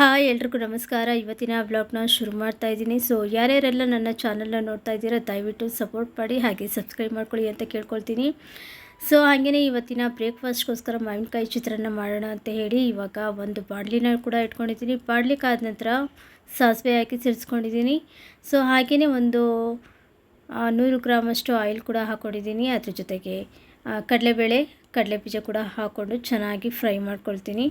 Hi ಎಲ್ರಿಗೂ ನಮಸ್ಕಾರ. ಇವತ್ತಿನ ವ್ಲಾಗ್ನ ಶುರು ಮಾಡ್ತಾ ಇದ್ದೀನಿ. ಸೊ ಯಾರ್ಯಾರೆಲ್ಲ ನನ್ನ ಚಾನಲ್ನ ನೋಡ್ತಾ ಇದ್ದೀರಾ ದಯವಿಟ್ಟು ಸಪೋರ್ಟ್ ಮಾಡಿ, ಹಾಗೆ ಸಬ್ಸ್ಕ್ರೈಬ್ ಮಾಡ್ಕೊಳ್ಳಿ ಅಂತ ಕೇಳ್ಕೊಳ್ತೀನಿ. ಸೊ ಹಾಗೆಯೇ ಇವತ್ತಿನ ಬ್ರೇಕ್ಫಾಸ್ಟ್ಗೋಸ್ಕರ ಮಾವಿನಕಾಯಿ ಚಿತ್ರಾನ್ನ ಮಾಡೋಣ ಅಂತ ಹೇಳಿ ಇವಾಗ ಒಂದು ಬಾಡ್ಲಿನ ಕೂಡ ಇಟ್ಕೊಂಡಿದ್ದೀನಿ. ಬಾಡ್ಲಿಕ್ಕೆ ಆದ ನಂತರ ಸಾಸಿವೆ ಹಾಕಿ ಸಿಡಿಸ್ಕೊಂಡಿದ್ದೀನಿ ಸೊ ಹಾಗೆಯೇ ಒಂದು ನೂರು ಗ್ರಾಮಷ್ಟು ಆಯಿಲ್ ಕೂಡ ಹಾಕ್ಕೊಂಡಿದ್ದೀನಿ ಅದ್ರ ಜೊತೆಗೆ ಕಡಲೆಬೇಳೆ ಕಡಲೆ ಬೀಜ ಕೂಡ ಹಾಕ್ಕೊಂಡು ಚೆನ್ನಾಗಿ ಫ್ರೈ ಮಾಡ್ಕೊಳ್ತೀನಿ.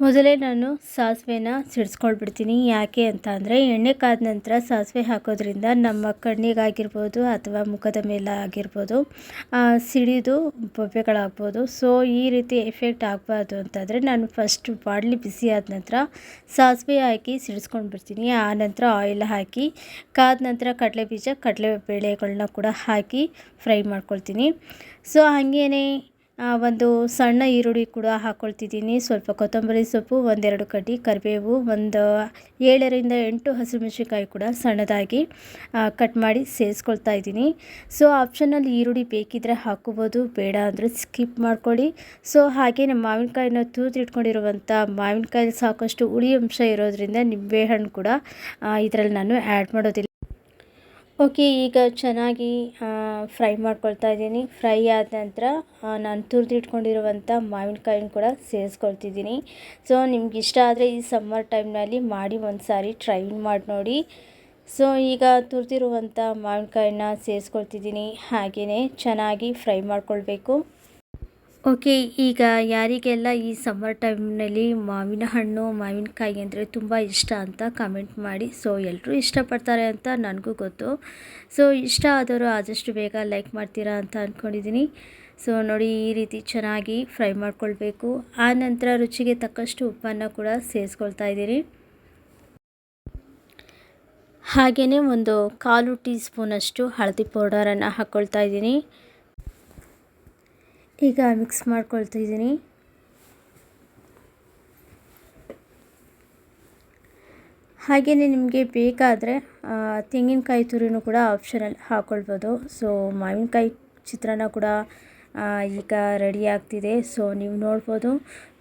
ಮೊದಲೇ ನಾನು ಸಾಸಿವೆನ ಸಿಡಿಸ್ಕೊಳ್ಬಿಡ್ತೀನಿ. ಯಾಕೆ ಅಂತ ಅಂದರೆ, ಎಣ್ಣೆ ಕಾದ ನಂತರ ಸಾಸಿವೆ ಹಾಕೋದ್ರಿಂದ ನಮ್ಮ ಕಣ್ಣಿಗಾಗಿರ್ಬೋದು ಅಥವಾ ಮುಖದ ಮೇಲೆ ಆಗಿರ್ಬೋದು ಸಿಡಿದು ಬೊಬ್ಬೆಗಳಾಗ್ಬೋದು. ಸೊ ಈ ರೀತಿ ಎಫೆಕ್ಟ್ ಆಗಬಾರ್ದು ಅಂತಂದರೆ, ನಾನು ಫಸ್ಟ್ ಬಾಡಲಿ ಬಿಸಿ ಆದ ನಂತರ ಸಾಸಿವೆ ಹಾಕಿ ಸಿಡಿಸ್ಕೊಂಡು ಬಿಡ್ತೀನಿ ಆ ನಂತರ ಆಯಿಲ್ ಹಾಕಿ, ಕಾದ ನಂತರ ಕಡಲೆ ಬೀಜ ಕಡಲೆ ಬೇಳೆಗಳನ್ನ ಕೂಡ ಹಾಕಿ ಫ್ರೈ ಮಾಡ್ಕೊಳ್ತೀನಿ. ಸೊ ಹಾಗೇನೆ ಒಂದು ಸಣ್ಣ ಈರುಳ್ಳಿ ಕೂಡ ಹಾಕ್ಕೊಳ್ತಿದ್ದೀನಿ ಸ್ವಲ್ಪ ಕೊತ್ತಂಬರಿ ಸೊಪ್ಪು, ಒಂದೆರಡು ಕಡ್ಡಿ ಕರಿಬೇವು, ಒಂದು ಏಳರಿಂದ ಎಂಟು ಹಸಿಮೆಣಸಿನ್ಕಾಯಿ ಕೂಡ ಸಣ್ಣದಾಗಿ ಕಟ್ ಮಾಡಿ ಸೇರಿಸ್ಕೊಳ್ತಾ ಇದ್ದೀನಿ. ಸೊ ಆಪ್ಷನಲ್ಲಿ ಈರುಳ್ಳಿ ಬೇಕಿದ್ದರೆ ಹಾಕೋಬೋದು ಬೇಡ ಅಂದರೆ ಸ್ಕಿಪ್ ಮಾಡ್ಕೊಳ್ಳಿ. ಸೊ ಹಾಗೆ ನಮ್ಮ ಮಾವಿನಕಾಯಿನ ತೂತಿಟ್ಕೊಂಡಿರುವಂಥ ಮಾವಿನಕಾಯಿ ಸಾಕಷ್ಟು ಹುಳಿ ಅಂಶ ಇರೋದ್ರಿಂದ ನಿಂಬೆಹಣ್ಣು ಕೂಡ ಇದರಲ್ಲಿ ನಾನು ಆ್ಯಡ್ ಮಾಡೋದಿಲ್ಲ. ಓಕೆ, ಈಗ ಚೆನ್ನಾಗಿ ಫ್ರೈ ಮಾಡ್ಕೊಳ್ತಾ ಇದ್ದೀನಿ. ಫ್ರೈ ಆದ ನಂತರ ನಾನು ತುರಿದಿಟ್ಕೊಂಡಿರುವಂಥ ಮಾವಿನಕಾಯಿನ ಕೂಡ ಸೇರಿಸ್ಕೊಳ್ತಿದ್ದೀನಿ. ಸೊ ನಿಮ್ಗೆ ಇಷ್ಟ ಆದರೆ ಈ ಸಮ್ಮರ್ ಟೈಮ್ನಲ್ಲಿ ಮಾಡಿ ಒಂದು ಸಾರಿ ಟ್ರೈ ಮಾಡಿ ನೋಡಿ. ಸೊ, ಈಗ ತುರಿದಿರುವಂಥ ಮಾವಿನಕಾಯಿನ ಸೇರಿಸ್ಕೊಳ್ತಿದ್ದೀನಿ. ಹಾಗೆಯೇ ಚೆನ್ನಾಗಿ ಫ್ರೈ ಮಾಡ್ಕೊಳ್ಬೇಕು. ಓಕೆ, ಈಗ ಯಾರಿಗೆಲ್ಲ ಈ ಸಮ್ಮರ್ ಟೈಮ್ನಲ್ಲಿ ಮಾವಿನ ಹಣ್ಣು, ಮಾವಿನಕಾಯಿ ಅಂದರೆ ತುಂಬ ಇಷ್ಟ ಅಂತ ಕಮೆಂಟ್ ಮಾಡಿ. ಸೊ ಎಲ್ಲರೂ ಇಷ್ಟಪಡ್ತಾರೆ ಅಂತ ನನಗೂ ಗೊತ್ತು. ಸೊ ಇಷ್ಟ ಆದವರು ಆದಷ್ಟು ಬೇಗ ಲೈಕ್ ಮಾಡ್ತೀರಾ ಅಂತ ಅಂದ್ಕೊಂಡಿದ್ದೀನಿ ಸೊ ನೋಡಿ ಈ ರೀತಿ ಚೆನ್ನಾಗಿ ಫ್ರೈ ಮಾಡ್ಕೊಳ್ಬೇಕು. ಆ ನಂತರ ರುಚಿಗೆ ತಕ್ಕಷ್ಟು ಉಪ್ಪನ್ನು ಕೂಡ ಸೇರಿಸ್ಕೊಳ್ತಾ ಇದ್ದೀನಿ. ಹಾಗೆಯೇ ಒಂದು ಕಾಲು ಟೀ ಸ್ಪೂನಷ್ಟು ಹಳದಿ ಪೌಡರನ್ನು ಹಾಕ್ಕೊಳ್ತಾ ಇದ್ದೀನಿ. ಈಗ ಮಿಕ್ಸ್ ಮಾಡ್ಕೊಳ್ತಿದ್ದೀನಿ ಹಾಗೆಯೇ ನಿಮಗೆ ಬೇಕಾದರೆ ತೆಂಗಿನಕಾಯಿ ತುರಿನೂ ಕೂಡ ಆಪ್ಷನಲ್ ಹಾಕ್ಕೊಳ್ಬೋದು ಸೊ, ಮಾವಿನಕಾಯಿ ಚಿತ್ರಾನ್ನ ಕೂಡ ಈಗ ರೆಡಿ ಆಗ್ತಿದೆ. ಸೊ, ನೀವು ನೋಡ್ಬೋದು.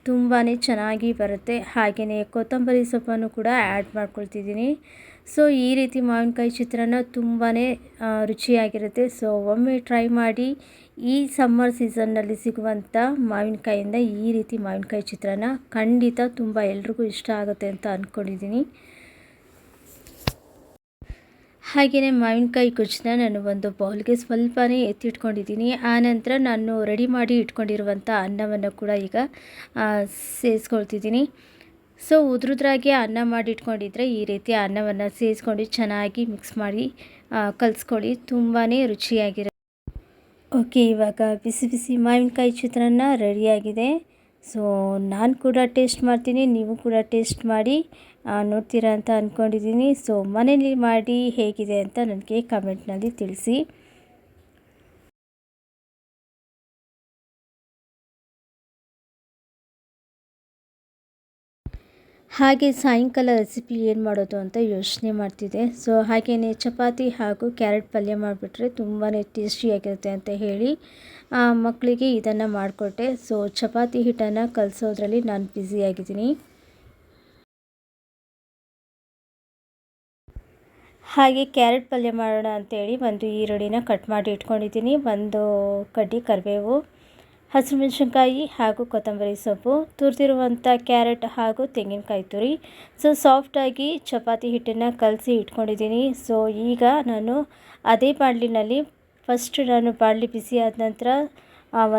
ತುಂಬಾ ಚೆನ್ನಾಗಿ ಬರುತ್ತೆ. ಹಾಗೆಯೇ ಕೊತ್ತಂಬರಿ ಸೊಪ್ಪನ್ನು ಕೂಡ ಆ್ಯಡ್ ಮಾಡ್ಕೊಳ್ತಿದ್ದೀನಿ. ಸೊ ಈ ರೀತಿ ಮಾವಿನಕಾಯಿ ಚಿತ್ರಾನ್ನ ತುಂಬಾ ರುಚಿಯಾಗಿರುತ್ತೆ. ಸೊ ಒಮ್ಮೆ ಟ್ರೈ ಮಾಡಿ ಈ ಸಮ್ಮರ್ ಸೀಸನ್ನಲ್ಲಿ ಸಿಗುವಂಥ ಮಾವಿನಕಾಯಿಂದ ಈ ರೀತಿ ಮಾವಿನಕಾಯಿ ಚಿತ್ರಾನ್ನ ಖಂಡಿತ ತುಂಬ ಎಲ್ರಿಗೂ ಇಷ್ಟ ಆಗುತ್ತೆ ಅಂತ ಅಂದ್ಕೊಂಡಿದ್ದೀನಿ ಹಾಗೆಯೇ ಮಾವಿನಕಾಯಿ ಕುಚ್ಚನ್ನ ನಾನು ಒಂದು ಬೌಲ್ಗೆ ಸ್ವಲ್ಪನೇ ಎತ್ತಿಟ್ಕೊಂಡಿದ್ದೀನಿ. ಆನಂತರ ನಾನು ರೆಡಿ ಮಾಡಿ ಇಟ್ಕೊಂಡಿರುವಂಥ ಅನ್ನವನ್ನು ಕೂಡ ಈಗ ಸೇರಿಸ್ಕೊಳ್ತಿದ್ದೀನಿ ಸೊ, ಉದ್ರುದ್ರಾಗಿ ಅನ್ನ ಮಾಡಿ ಇಟ್ಕೊಂಡಿದ್ರೆ ಈ ರೀತಿ ಅನ್ನವನ್ನು ಸೇರಿಸ್ಕೊಂಡು ಚೆನ್ನಾಗಿ ಮಿಕ್ಸ್ ಮಾಡಿ ಕಲಿಸ್ಕೊಳ್ಳಿ. ತುಂಬಾ ರುಚಿಯಾಗಿರುತ್ತೆ ಓಕೆ, ಇವಾಗ ಬಿಸಿ ಬಿಸಿ ಮಾವಿನಕಾಯಿ ಚಿತ್ರಾನ್ನ ರೆಡಿಯಾಗಿದೆ. ಸೊ, ನಾನು ಕೂಡ ಟೇಸ್ಟ್ ಮಾಡ್ತೀನಿ, ನೀವು ಕೂಡ ಟೇಸ್ಟ್ ಮಾಡಿ. ನೋಡ್ತೀರಾ ಅಂತ ಅಂದ್ಕೊಂಡಿದ್ದೀನಿ ಸೊ ಮನೇಲಿ ಮಾಡಿ ಹೇಗಿದೆ ಅಂತ ನನಗೆ ಕಮೆಂಟ್ನಲ್ಲಿ ತಿಳಿಸಿ. ಹಾಗೆ ಸಾಯಂಕಾಲ ರೆಸಿಪಿ ಏನು ಮಾಡೋದು ಅಂತ ಯೋಚನೆ ಮಾಡ್ತಿದ್ದೆ. ಸೊ ಹಾಗೆಯೇ ಚಪಾತಿ ಹಾಗೂ ಕ್ಯಾರೆಟ್ ಪಲ್ಯ ಮಾಡಿಬಿಟ್ರೆ ತುಂಬಾ ಟೇಸ್ಟಿಯಾಗಿರುತ್ತೆ ಅಂತ ಹೇಳಿ ಮಕ್ಕಳಿಗೆ ಇದನ್ನು ಮಾಡಿಕೊಟ್ಟೆ. ಸೊ ಚಪಾತಿ ಹಿಟ್ಟನ್ನು ಕಲಿಸೋದ್ರಲ್ಲಿ ನಾನು ಬ್ಯುಸಿಯಾಗಿದ್ದೀನಿ ಹಾಗೆ ಕ್ಯಾರೆಟ್ ಪಲ್ಯ ಮಾಡೋಣ ಅಂತೇಳಿ ಒಂದು ಈರುಳ್ಳಿನ ಕಟ್ ಮಾಡಿ ಇಟ್ಕೊಂಡಿದ್ದೀನಿ. ಒಂದು ಕಡ್ಡಿ ಕರಿಬೇವು ಹಸಿಮೆಣಸಿನ್ಕಾಯಿ ಹಾಗೂ ಕೊತ್ತಂಬರಿ ಸೊಪ್ಪು, ತುರಿದಿರುವಂಥ ಕ್ಯಾರೆಟ್ ಹಾಗೂ ತೆಂಗಿನಕಾಯಿ ತುರಿ. ಸೊ ಸಾಫ್ಟಾಗಿ ಚಪಾತಿ ಹಿಟ್ಟನ್ನು ಕಲಸಿ ಇಟ್ಕೊಂಡಿದ್ದೀನಿ. ಸೊ ಈಗ ನಾನು ಅದೇ ಬಾಣಲಿನಲ್ಲಿ ಫಸ್ಟ್ ನಾನು ಬಾಣಲಿ ಬಿಸಿ ಆದ ನಂತರ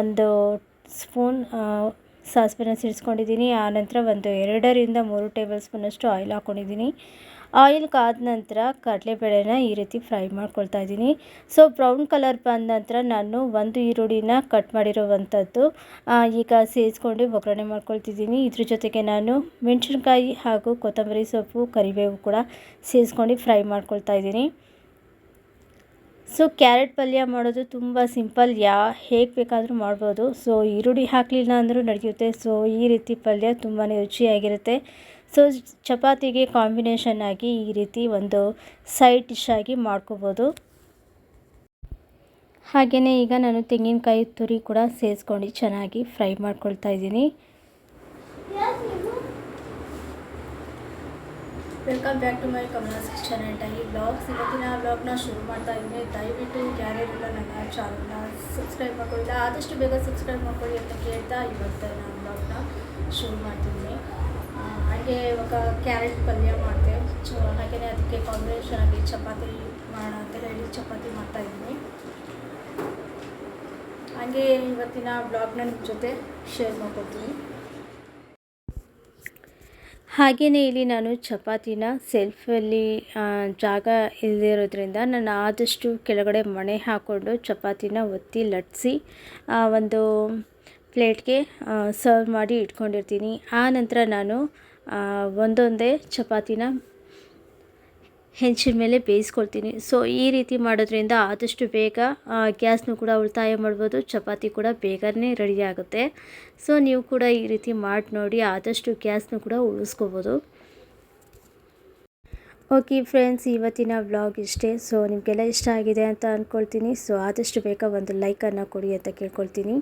ಒಂದು ಸ್ಪೂನ್ ಸಾಸಿವೆನ ಸಿಡಿಸ್ಕೊಂಡಿದ್ದೀನಿ. ಆನಂತರ ಒಂದು ಎರಡರಿಂದ ಮೂರು ಟೇಬಲ್ ಸ್ಪೂನಷ್ಟು ಆಯಿಲ್ ಹಾಕ್ಕೊಂಡಿದ್ದೀನಿ ಆಯಿಲ್ ಕಾದ ನಂತರ ಕಡಲೆಬೇಳೆನ ಈ ರೀತಿ ಫ್ರೈ ಮಾಡ್ಕೊಳ್ತಾ ಇದ್ದೀನಿ. ಸೊ ಬ್ರೌನ್ ಕಲರ್ ಬಂದ ನಂತರ ನಾನು ಒಂದು ಈರುಳ್ಳಿನ ಕಟ್ ಮಾಡಿರುವಂಥದ್ದು ಈಗ ಸೇರಿಸ್ಕೊಂಡು ಒಗ್ಗರಣೆ ಮಾಡ್ಕೊಳ್ತಿದ್ದೀನಿ. ಇದ್ರ ಜೊತೆಗೆ ನಾನು ಮೆಣಸಿನ್ಕಾಯಿ ಹಾಗೂ ಕೊತ್ತಂಬರಿ ಸೊಪ್ಪು, ಕರಿಬೇವು ಕೂಡ ಸೇರಿಸ್ಕೊಂಡು ಫ್ರೈ ಮಾಡ್ಕೊಳ್ತಾ ಇದ್ದೀನಿ. ಸೊ ಕ್ಯಾರೆಟ್ ಪಲ್ಯ ಮಾಡೋದು ತುಂಬ ಸಿಂಪಲ್, ಯಾ, ಹೇಗೆ ಬೇಕಾದರೂ ಮಾಡ್ಬೋದು. ಸೊ ಈರುಳ್ಳಿ ಹಾಕಲಿಲ್ಲ ಅಂದರೂ ನಡೆಯುತ್ತೆ. ಸೊ ಈ ರೀತಿ ಪಲ್ಯ ತುಂಬಾ ರುಚಿಯಾಗಿರುತ್ತೆ. ಸೊ ಚಪಾತಿಗೆ ಕಾಂಬಿನೇಷನ್ ಆಗಿ ಈ ರೀತಿ ಒಂದು ಸೈಡ್ ಡಿಶ್ ಆಗಿ ಮಾಡ್ಕೋಬೋದು. ಹಾಗೆಯೇ ಈಗ ನಾನು ತೆಂಗಿನಕಾಯಿ ತುರಿ ಕೂಡ ಸೇರಿಸ್ಕೊಂಡು ಚೆನ್ನಾಗಿ ಫ್ರೈ ಮಾಡ್ಕೊಳ್ತಾ ಇದ್ದೀನಿ. Welcome back to my Kamala's kitchen and tie blogs ಇವತ್ತಿನ ಬ್ಲಾಗ್ನ ಶುರು ಮಾಡ್ತಾ ಇದ್ದೀನಿ. ದಯವಿಟ್ಟು ಯಾರ್ಯಾರೆಲ್ಲ ನನ್ನ ಚಾನಲ್ನ ಸಬ್ಸ್ಕ್ರೈಬ್ ಮಾಡ್ಕೊಳ್ಳಿ. ಆದಷ್ಟು ಬೇಗ ಸಬ್ಸ್ಕ್ರೈಬ್ ಮಾಡ್ಕೊಳ್ಳಿ ಅಂತ ಕೇಳ್ತಾ ಇವತ್ತು ನಾನು ಬ್ಲಾಗ್ನ ಶುರು ಮಾಡ್ತಿದ್ದೀನಿ. ಹಾಗೆ ಇವಾಗ ಕ್ಯಾರೆಟ್ ಪಲ್ಯ ಮಾಡಿದೆ ಸೊ ಹಾಗೆಯೇ ಅದಕ್ಕೆ ಕಾಂಬಿನೇಷನ್ ಆಗಿ ಚಪಾತಿ ಮಾಡೋಣ ಅಂತ ಹೇಳಿ ಚಪಾತಿ ಮಾಡ್ತಾಯಿದ್ದೀನಿ ಹಾಗೆ ಇವತ್ತಿನ ಬ್ಲಾಗ್ನ ನಿಮ್ಮ ಜೊತೆ ಶೇರ್ ಮಾಡ್ಕೊತೀನಿ ಹಾಗೆಯೇ ಇಲ್ಲಿ ನಾನು ಚಪಾತಿನ ಸೆಲ್ಫಲ್ಲಿ ಜಾಗ ಇಲ್ಲದಿರೋದ್ರಿಂದ ನಾನು ಆದಷ್ಟು ಕೆಳಗಡೆ ಮಣೆ ಹಾಕ್ಕೊಂಡು ಚಪಾತಿನ ಒತ್ತಿ ಲಟ್ಸಿ ಒಂದು ಪ್ಲೇಟ್ಗೆ ಸರ್ವ್ ಮಾಡಿ ಇಟ್ಕೊಂಡಿರ್ತೀನಿ. ಆ ನಂತರ ನಾನು ಒಂದೊಂದೇ ಚಪಾತಿನ ಹೆಂಚಿನ ಮೇಲೆ ಬೇಯಿಸ್ಕೊಳ್ತೀನಿ. ಸೊ ಈ ರೀತಿ ಮಾಡೋದ್ರಿಂದ ಆದಷ್ಟು ಬೇಗ ಗ್ಯಾಸ್ನು ಕೂಡ ಉಳಿತಾಯ ಮಾಡ್ಬೋದು, ಚಪಾತಿ ಕೂಡ ಬೇಗನೆ ರೆಡಿ ಆಗುತ್ತೆ. ಸೊ ನೀವು ಕೂಡ ಈ ರೀತಿ ಮಾಡಿ ನೋಡಿ, ಆದಷ್ಟು ಗ್ಯಾಸ್ನು ಕೂಡ ಉಳಿಸ್ಕೋಬೋದು. ಓಕೆ ಫ್ರೆಂಡ್ಸ್ ಇವತ್ತಿನ ವ್ಲಾಗ್ ಇಷ್ಟೇ. ಸೊ ನಿಮಗೆಲ್ಲ ಇಷ್ಟ ಆಗಿದೆ ಅಂತ ಅಂದ್ಕೊಳ್ತೀನಿ ಸೊ ಆದಷ್ಟು ಬೇಗ ಒಂದು ಲೈಕನ್ನು ಕೊಡಿ ಅಂತ ಕೇಳ್ಕೊಳ್ತೀನಿ.